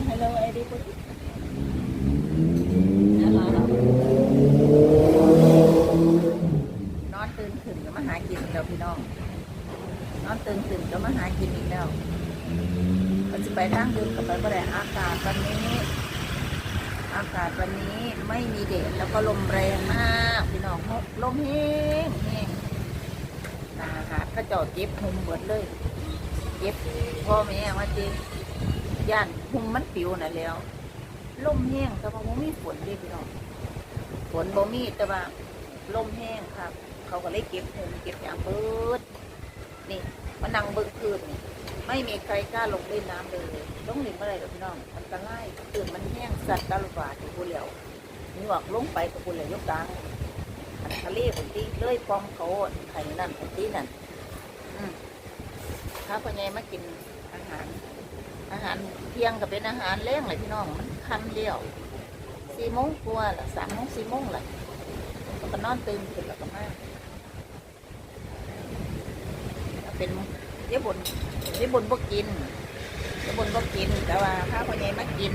hello everybody นอนตื่นขึ้นก็มาหากินอีกแล้วพี่น้อง นอนตื่นขึ้นก็มาหากินอีกแล้วก็จะไปทางดื่นกับไปก็ได้อากาศวันนี้ อากาศวันนี้ไม่มีแดดแล้วก็ลมแรงมากพี่น้องลมแห้งแห้งนะคะก็จาะเก็บหุมหมดเลย เก็บพ่อแม่ว่าจี ย่านหุมมันปิวน่ะแล้วลมแห้งแต่ว่าบ่มีฝนเลยพี่น้องฝนบ่มีแต่ว่าลมแห้งครับ เขาก็เลยเก็บหุมเก็บอย่างเบิดนี่มานั่งเบิ่งคืนนี่ไม่มีใครกล้าลงเล่นน้ำเลยต้องหนีมาเลยหรอพี่น้อง มันก็ไล่ตื่นมันแห้งสัตว์ตาลุบาดอยู่ผู้เหลียวหนวกลงไปกับผู้เหลียวยกกลางอันทะเลผมตีเลยพร้อมเขาไข่นั่นผมตีนั่นอืมถ้าพ่อใหญ่มากินอาหาร อาหารเที่ยงก็เป็นอาหารแรงเลยพี่น้องมันคันเลี้ยวสี่โมงกว่าละสามโมงสี่โมงละแล้วก็นอนตื่นขึ้นแล้วก็มาเป็นเยบนเยบนบ่กินเยบนบ่กิน แต่ว่าถ้าพ่อใหญ่มากิน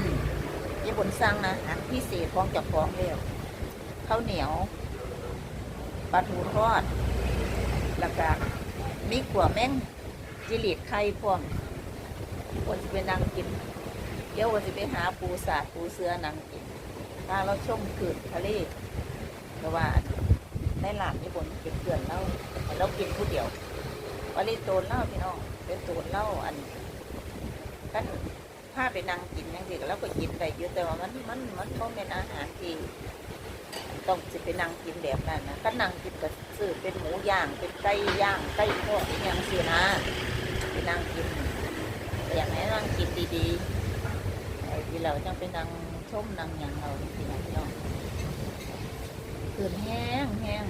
เยบนสั่งนะอาหารพิเศษของจับของเลี้ยวข้าวเหนียวปลาทูทอดแล้วก็มีขัวแมงจิลิดไข่พร้อม วันจะไปนั่งกิน เดี๋ยววันจะไปหาปูสาปูเสือนั่งกินถ้าเราชมขืนทะเลเพราะว่าในหลานญี่ปุ่นเป็นเพื่อนเราให้เรากินผู้เดียววันนี้โตนเล่าพี่น้องเป็นโตนเล่าอันกันถ้าไปนั่งกินอยังสิแล้วก็กินได้เยอะแต่ว่ามันมันมันก็เป็นอาหารที่ต้องจะไปนั่งกินแบบนั้นนะก็นั่งกินกับซื้อเป็นหมูย่างเป็นไก่ย่างไก่ทอดอย่างสินะไปนั่งกิน อยากให้นั่งกิน ดีไอ้ที่เราจังเป็นนางชมนางอย่างเราที่นั่งเนาะคืนแห้งแห้ง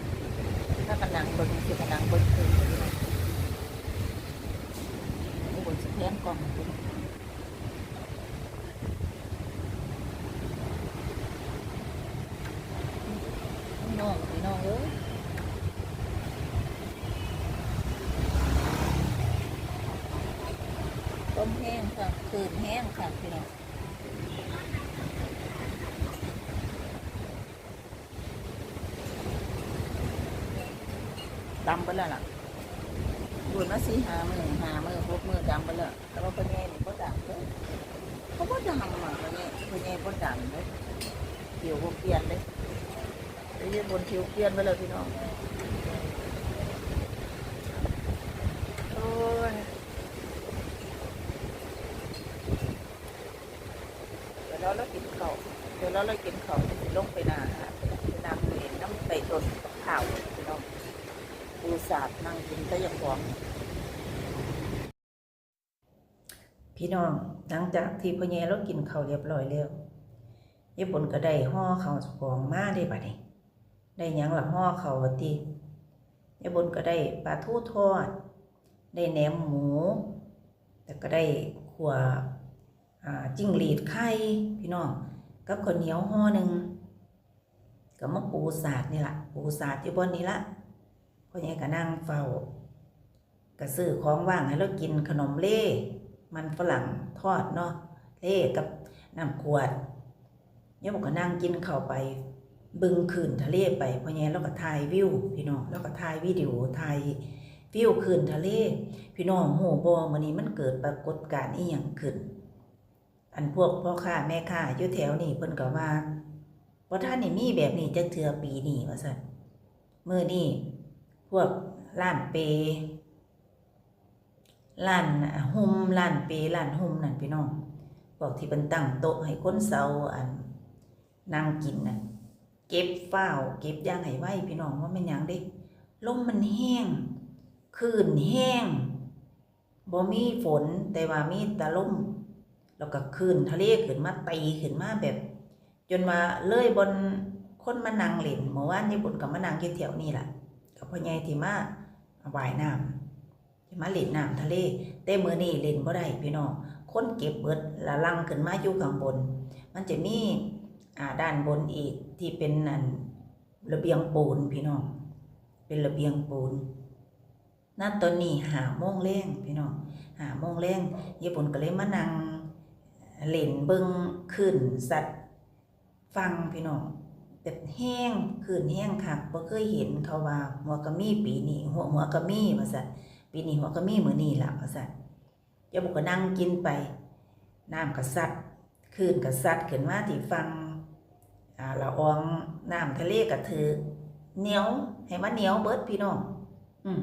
ถ้ากำลังบนคือกำลังบนคืนนี่บนสิแพงกล่องพี่น้องพี่น้องเอ้ย ต้ มแห้งค่ะคืนแห้งค่ะพี่น้องดำไปแล้วล่ะดูมาสิหามือหามือพวกมือดำไปแล้วแต่ว่าคนแง่นี่ก็ดำเลยเขาก็ดำอะคนแง่คนแง่ก็ดำเลยผิวก็เปลี่ยนเลยไปยืนบนผิวเปลี่ยนไปเลยพี่น้องโอ้ย เดี๋ยวเราเรากินเขาว เดี๋ยวเรากินเขาวจะสิลงไปนาไปนางเห็นน้ำไตต้นข้าวพี่น้องปูสาดนั่งกินแต่ยังฟองพี่น้องหลังจากที่พ่อแย่เรากินข้าวเรียบร้อยแล้วญี่ปุ่นก็ได้ห่อข้าวกองมาได้บัดนี้ได้ยังละห่อข้าวว่าติญี่ปุ่นก็ได้ปลาทูทอด ได้แหนมหมูแล้วก็ได้ขัวจิ้งหรีดไข่พี่น้อง กับข้าวเหนียวห่อหนึ่งกับมะปูสาดนี่ละปูสาดที่บนนี้ละพ่อใหญ่ก็นั่งเฝ้าก็ซื้อของว่างให้เรากินขนมเล่ มันฝรั่งทอดเนาะเล่กับน้ำขวดเนี่ยบอกก็นั่งกินเข้าไป บึงคืนทะเลไปพ่อใหญ่เราก็ถ่ายวิวพี่น้องแล้วก็ถ่ายวิดีโอถ่ายวิวคืนทะเล พี่น้องโหบอมันนี้มันเกิดปรากฏการณ์อีหยังขึ้น อันพวกพ่อค้าแม่ค้าอยู่แถวนี่เพิ่นก็ว่าบ่ท่านนี่มีแบบนี้จักเทื่อปีนี้ว่าซั่นมื้อนี้พวกร้านเปร้านหุ่มร้านเปร้านหุ่มนั่นพี่น้องพวกที่เพิ่นตั้งโต๊ะให้คนเซาอันนั่งกินน่ะเก็บฟ้าวเก็บย่างให้ไว้พี่น้องว่าม่นยังเด้ลมมันแห้งคลื่นแห้งบ่มีฝนแต่ว่ามีต่ลม แล้วก็ขึ้นทะเลขึ้นมาตีขึ้นมาแบบ จนมาเลื่อยบนคนมานังเล่นเมื่อวานญี่ปุ่นกับมานังยู่แถวนี้ล่ะกับพ่อใหญ่ที่มาว่ายน้ำที่มาเล่นน้ำทะเลแต่มือนี้เล่นบ่ได้พี่น้องคนเก็บเบิดละลังขึ้นมาอยู่ข้างบน มันจะมีอ่าด้านบนอีกที่เป็นอันระเบียงปูนพี่น้องเป็นระเบียงปูนณตอนนี้หาโมงแรงพี่น้องหาโมงแรงญี่ปุ่นก็เลยมานั่ง เล่นเบิ่งขึ้นสัตว์ฟังพี่น้องแบบแห้งขึ้นแห้งคักบ่เคยเห็นเขาว่าหัวกะมีปีนี้หัวหัวกะมีว่าซั่นปีนี้หัวกะมีมื้อนี้ล่ะว่าซั่นยายบุก็นั่งกินไปน้ำก็ซัดขึ้นก็ซัดขึ้นมาที่ฟังอ่าละอองน้ำทะเลก็ถือเหนียวให้มันเหนียวเบิดพี่น้องอืม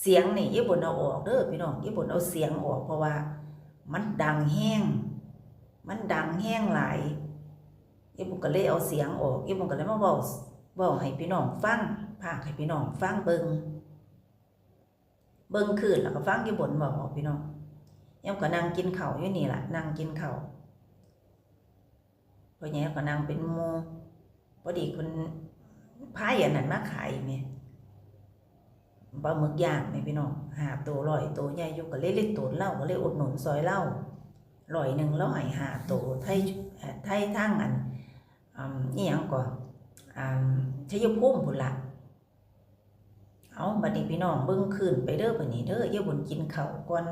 เสียงนี่ญี่ปุ่นเอาออกเด้อพี่น้องญี่ปุ่นเอาเสียงออกเพราะว่า มันดังแห้ง มันดังแห้งหลายญี่ปุ่นก็เลยเอาเสียงออกญี่ปุ่นก็เลยมาบอกบอกให้พี่น้องฟังพากให้พี่น้องฟังเบิงเบิงคืนแล้วก็ฟังญี่ปุ่นบอกพี่น้องย่อมก็นั่งกินข้าวอยู่นี่แหละนั่งกินข้าวพอแย่ก็นั่งเป็นมูพอดีคนพายอันนั้นมาขายแม่ปลาหมึกย่างนี่พี่น้องหาตัวลอยตัวใหญ่ยู่ก็เลยเล่นตัวเล่าก็เลยอุดหนุนซอยเล่า ลอยหนึ่งแล้อยห้าตัวไทยไทยทั้งอันนี่ยังก่อนชัยภูมิพุ่นละเอาบัดนี้พี่น้องเบิ้งคืนไปเด้อบัดนี้เด้ออย่ยบุญกินเขาก่อน